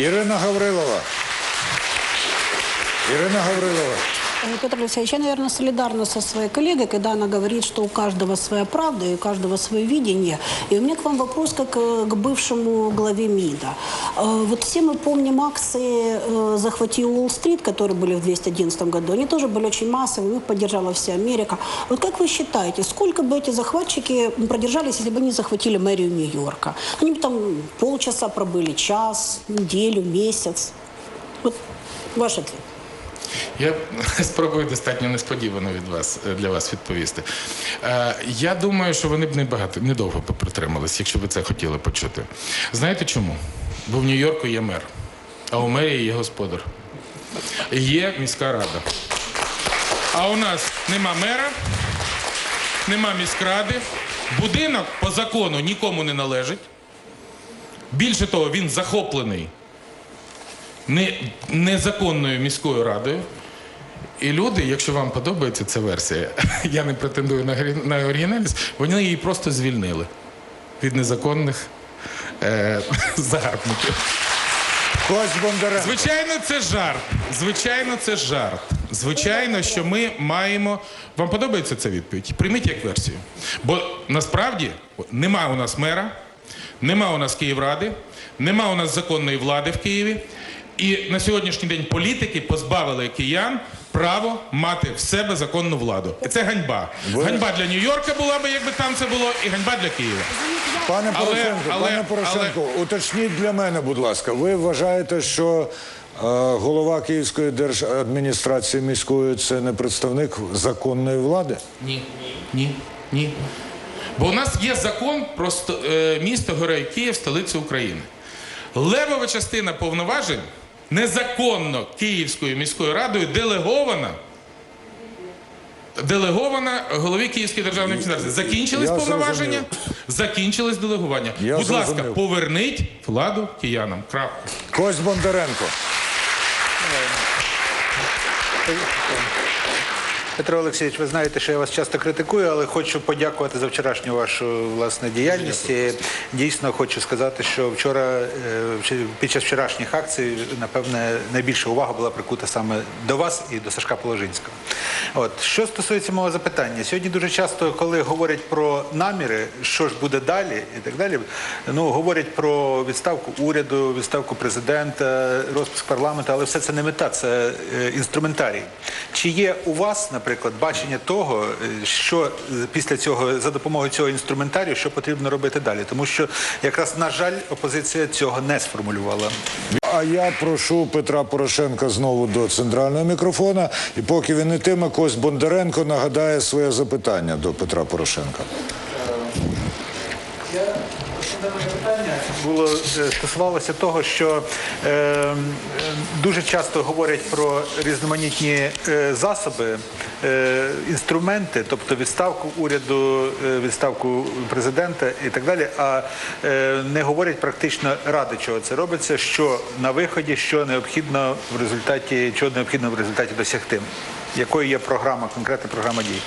Ірина Гаврилова. Ірина Гаврилова. Э, Петр Алексеевич, я, наверное, солидарна со своей коллегой, когда она говорит, что у каждого своя правда и у каждого свое видение. И у меня к вам вопрос как э, к бывшему главе МИДа. Э, Вот все мы помним акции э, «Захвати Уолл-стрит», которые были в 211 году. Они тоже были очень массовыми, их поддержала вся Америка. Вот как вы считаете, сколько бы эти захватчики продержались, если бы они захватили мэрию Нью-Йорка? Они бы там полчаса пробыли, час, неделю, месяц. Вот ваш ответ. Я спробую достатньо несподівано від вас для вас відповісти. Е, я думаю, що вони б не багато недовго б протримались, якщо ви це хотіли почути. Знаєте чому? Бо в Нью-Йорку є мер, а у мерії є господар. Є міська рада. А у нас нема мера, нема міськради. Будинок по закону нікому не належить. Більше того, він захоплений незаконною міською радою. І люди, якщо вам подобається ця версія, я не претендую на, оригінальність, вони її просто звільнили від незаконних е, загарбників. Звичайно, це жарт. Звичайно, це жарт. Звичайно, що ми маємо. Вам подобається ця відповідь? Прийміть як версію. Бо насправді нема у нас мера, нема у нас Київради, нема у нас законної влади в Києві. І на сьогоднішній день політики позбавили киян право мати в себе законну владу. Це ганьба. Ви- Ганьба для Нью-Йорка була би, якби там це було, і ганьба для Києва. Пане Але- Порошенко, але- пане Порошенко, уточніть для мене, будь ласка, ви вважаєте, що е, голова Київської держадміністрації міської це не представник законної влади? Ні, ні, ні. Бо у нас є закон про ст- е, місто Герой Київ, столицю України. Левова частина повноважень незаконно Київською міською радою делегована. Делегована голові Київської державної адміністрації. Закінчились Я повноваження, зрозумів. закінчились делегування. Я Будь ласка, поверніть владу киянам. Крапка. Кость Бондаренко. Петро Олексійович, ви знаєте, що я вас часто критикую, але хочу подякувати за вчорашню вашу власне діяльність. Дійсно, хочу сказати, що вчора е, під час вчорашніх акцій, напевне, найбільша увага була прикута саме до вас і до Сашка Положинського. От що стосується мого запитання, сьогодні дуже часто, коли говорять про наміри, що ж буде далі, і так далі, ну говорять про відставку уряду, відставку президента, розпуск парламенту, але все це не мета, це е, інструментарій. Чи є у вас, наприклад, бачення того, е, що е, після цього за допомогою цього інструментарію, що потрібно робити далі? Тому що якраз на жаль, опозиція цього не сформулювала. А я прошу Петра Порошенка знову до центрального мікрофона. І поки він ітиме, Кость Бондаренко нагадає своє запитання до Петра Порошенка. Питання було е, стосувалося того, що е, е, дуже часто говорять про різноманітні е, засоби, е, інструменти, тобто відставку уряду, е, відставку президента і так далі, а не говорять практично ради чого це робиться, що на виході, що необхідно в результаті, чого необхідно в результаті досягти. Якою є програма, конкретна програма дій?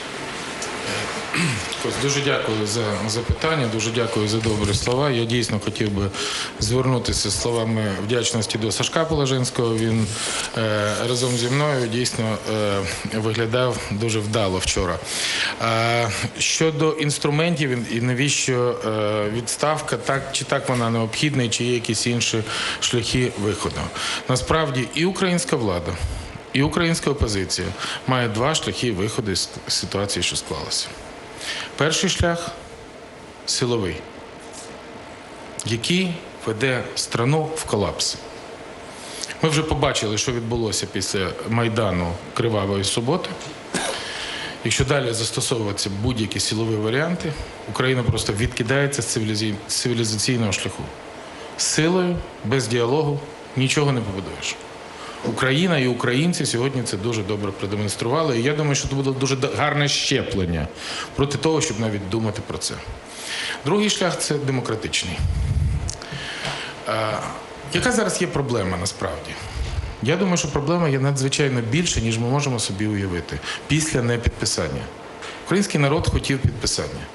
Дуже дякую за запитання, дуже дякую за добрі слова. Я дійсно хотів би звернутися словами вдячності до Сашка Положинського. Він е, разом зі мною дійсно е, виглядав дуже вдало вчора. Е, щодо інструментів і навіщо е, відставка, так чи так вона необхідна, чи є якісь інші шляхи виходу. Насправді і українська влада. І українська опозиція має два шляхи виходу з ситуації, що склалася. Перший шлях силовий, який веде страну в колапс. Ми вже побачили, що відбулося після Майдану Кривавої суботи. Якщо далі застосовуватися будь-які силові варіанти, Україна просто відкидається з цивілізаційного шляху. Силою, без діалогу нічого не побудуєш. Україна і українці сьогодні це дуже добре продемонстрували. І я думаю, що це буде дуже гарне щеплення проти того, щоб навіть думати про це. Другий шлях це демократичний. Яка зараз є проблема насправді? Я думаю, що проблема є надзвичайно більше, ніж ми можемо собі уявити після непідписання. Український народ хотів підписання.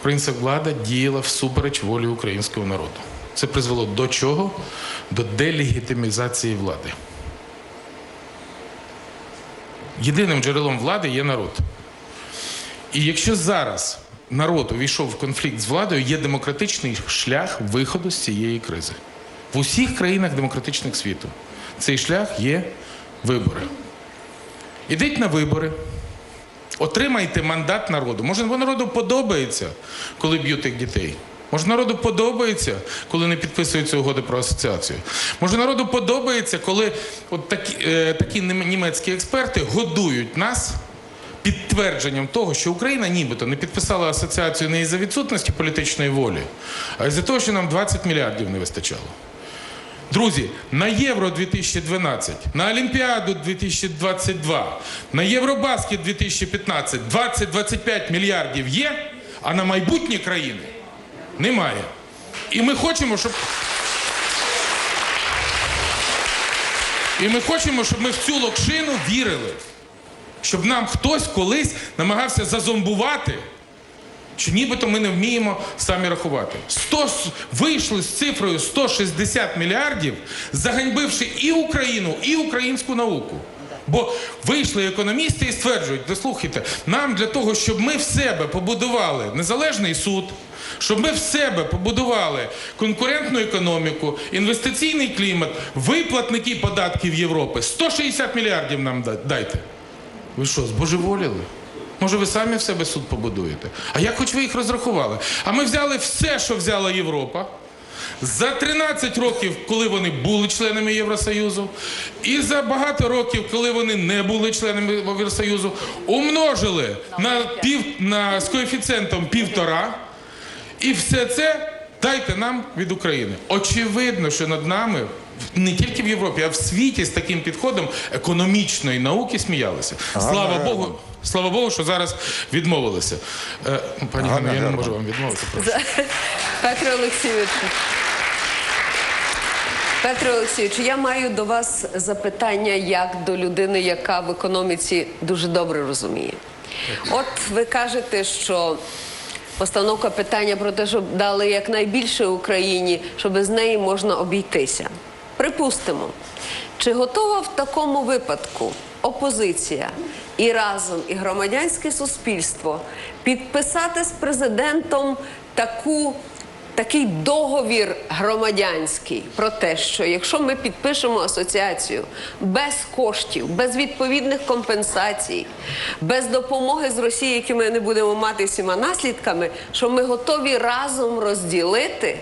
Українська влада діяла всупереч волі українського народу. Це призвело до чого? До делегітимізації влади. Єдиним джерелом влади є народ. І якщо зараз народ увійшов в конфлікт з владою, є демократичний шлях виходу з цієї кризи. В усіх країнах демократичних світу цей шлях є вибори. Ідіть на вибори, отримайте мандат народу. Може, бо народу подобається, коли б'ють тих дітей. Може, народу подобається, коли не підписуються угоди про асоціацію. Може, народу подобається, коли от такі, е, такі німецькі експерти годують нас підтвердженням того, що Україна нібито не підписала асоціацію не із-за відсутності політичної волі, а із-за того, що нам 20 мільярдів не вистачало. Друзі, на Євро 2012, на Олімпіаду 2022, на Євробаскет 2015 20-25 мільярдів є, а на майбутні країни немає. І ми хочемо, щоб. І ми хочемо, щоб ми в цю локшину вірили. Щоб нам хтось колись намагався зазомбувати, що нібито ми не вміємо самі рахувати. 100, с- вийшли з цифрою 160 мільярдів, заганьбивши і Україну, і українську науку. Бо вийшли економісти і стверджують, дослухайте, нам для того, щоб ми в себе побудували незалежний суд, щоб ми в себе побудували конкурентну економіку, інвестиційний клімат, виплатники податків Європи, 160 мільярдів нам дайте. Ви що, збожеволіли? Може, ви самі в себе суд побудуєте? А як хоч ви їх розрахували? А ми взяли все, що взяла Європа. За 13 років, коли вони були членами Євросоюзу, і за багато років, коли вони не були членами Євросоюзу, умножили на пів на з коефіцієнтом півтора, і все це дайте нам від України. Очевидно, що над нами не тільки в Європі, а в світі з таким підходом економічної науки сміялися. Слава Богу. Слава Богу, що зараз відмовилися. Е, Пані Ганна я не можу вам відмовити. Прошу. Петро Олексійович. Петро Олексійович, я маю до вас запитання як до людини, яка в економіці дуже добре розуміє. От ви кажете, що постановка питання про те, щоб дали якнайбільше Україні, щоб без неї можна обійтися. Припустимо, чи готова в такому випадку опозиція і разом, і громадянське суспільство підписати з президентом таку такий договір громадянський про те, що якщо ми підпишемо асоціацію без коштів, без відповідних компенсацій, без допомоги з Росії, які ми не будемо мати всіма наслідками, що ми готові разом розділити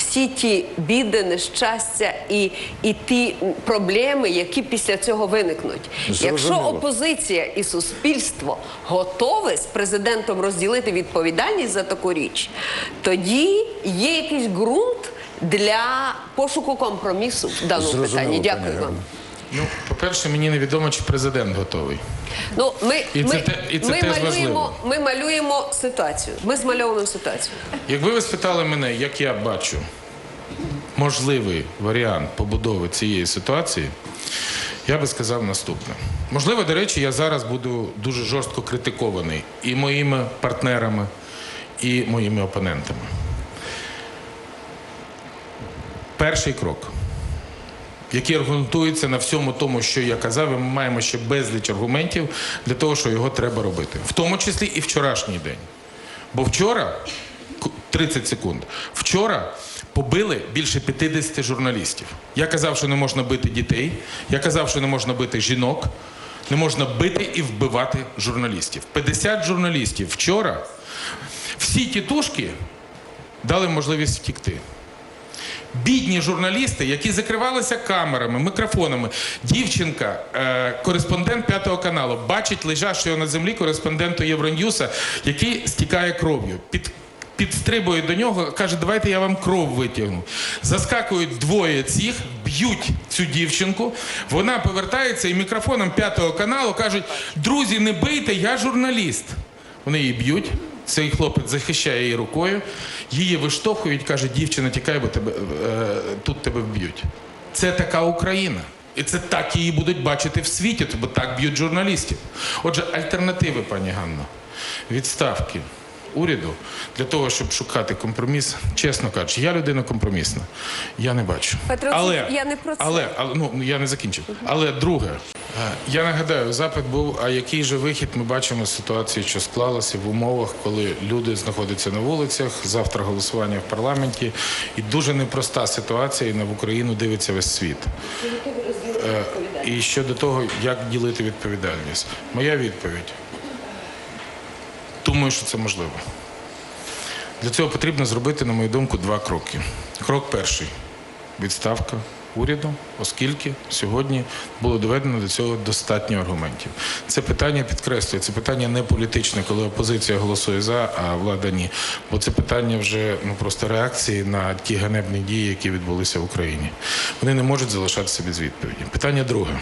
всі ті біди, нещастя і, і ті проблеми, які після цього виникнуть. Якщо опозиція і суспільство готові з президентом розділити відповідальність за таку річ, тоді є якийсь ґрунт для пошуку компромісу в даному Зрозуміло, питанні. Дякую вам. Ну, по-перше, мені невідомо, чи президент готовий. Ну, ми, І ми, те- і це ми, теж малюємо, важливо. ми малюємо ситуацію. Ми змальовуємо ситуацію. Якби ви спитали мене, як я бачу можливий варіант побудови цієї ситуації, я би сказав наступне. Можливо, до речі, я зараз буду дуже жорстко критикований і моїми партнерами, і моїми опонентами. Перший крок, який аргументується на всьому тому, що я казав, і ми маємо ще безліч аргументів для того, що його треба робити, в тому числі і вчорашній день. Бо вчора, к- 30 секунд, вчора побили більше 50 журналістів. Я казав, що не можна бити дітей, я казав, що не можна бити жінок, не можна бити і вбивати журналістів. 50 журналістів вчора всі тітушки дали можливість втікти. Бідні журналісти, які закривалися камерами, мікрофонами. Дівчинка, е, кореспондент п'ятого каналу, бачить лежачого на землі кореспонденту Євроньюса, який стікає кров'ю. Під, підстрибує до нього, каже, давайте я вам кров витягну. Заскакують двоє цих, б'ють цю дівчинку. Вона повертається і мікрофоном п'ятого каналу кажуть: друзі, не бийте, я журналіст. Вони її б'ють. Цей хлопець захищає її рукою, її виштовхують, каже, дівчина, тікай, бо тебе, е, тут тебе вб'ють. Це така Україна. І це так її будуть бачити в світі, бо так б'ють журналістів. Отже, альтернативи, пані Ганно, відставки, уряду для того, щоб шукати компроміс, чесно кажучи, я людина компромісна. Я не бачу. Петро, але, я не про це. Але, але ну я не закінчив. Але друге, е, я нагадаю, запит був. А який же вихід ми бачимо з ситуації, що склалася в умовах, коли люди знаходяться на вулицях, завтра голосування в парламенті, і дуже непроста ситуація, і на в Україну дивиться весь світ. Е, І щодо того, як ділити відповідальність, моя відповідь. Думаю, що це можливо. Для цього потрібно зробити, на мою думку, два кроки. Крок перший відставка уряду, оскільки сьогодні було доведено до цього достатньо аргументів. Це питання підкреслює, це питання не політичне, коли опозиція голосує за, а влада ні. Бо це питання вже ну просто реакції на ті ганебні дії, які відбулися в Україні. Вони не можуть залишатися без відповіді. Питання друге.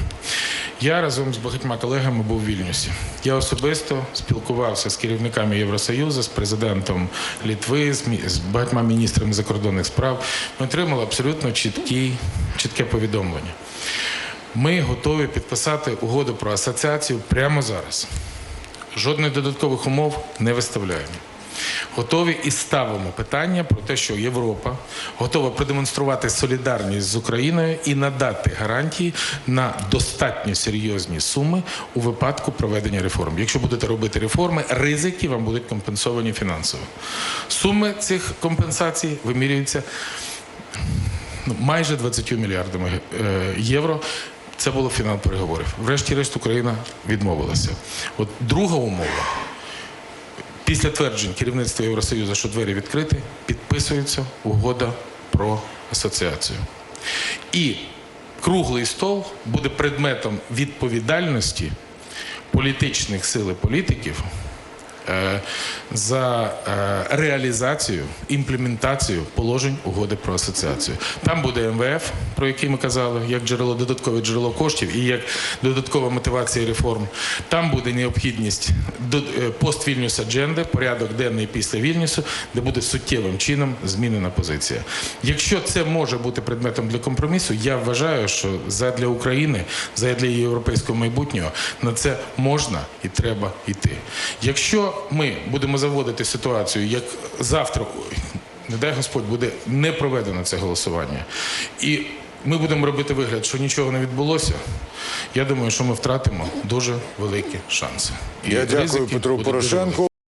Я разом з багатьма колегами був в Вільнюсі. Я особисто спілкувався з керівниками Євросоюзу, з президентом Літви, з, багатьма міністрами закордонних справ. Ми отримали абсолютно чіткі, чітке повідомлення. Ми готові підписати угоду про асоціацію прямо зараз. Жодних додаткових умов не виставляємо. Готові і ставимо питання про те, що Європа готова продемонструвати солідарність з Україною і надати гарантії на достатньо серйозні суми у випадку проведення реформ. Якщо будете робити реформи, ризики вам будуть компенсовані фінансово. Суми цих компенсацій вимірюються ну, майже 20 мільярдами е, євро. Це було фінал переговорів. Врешті-решт Україна відмовилася. От друга умова. Після тверджень керівництва Євросоюзу, що двері відкриті, підписується угода про асоціацію. І круглий стол буде предметом відповідальності політичних сил і політиків за е, реалізацію, імплементацію положень угоди про асоціацію. Там буде МВФ, про який ми казали, як джерело додаткове джерело коштів і як додаткова мотивація реформ. Там буде необхідність е, пост Вільнюс адженди, порядок денний після Вільнюсу, де буде суттєвим чином змінена позиція. Якщо це може бути предметом для компромісу, я вважаю, що задля України, задля європейського майбутнього на це можна і треба йти. Якщо ми будемо заводити ситуацію, як завтра, не дай Господь, буде не проведено це голосування, і ми будемо робити вигляд, що нічого не відбулося. Я думаю, що ми втратимо дуже великі шанси. І Я дякую Петру. Порошенку.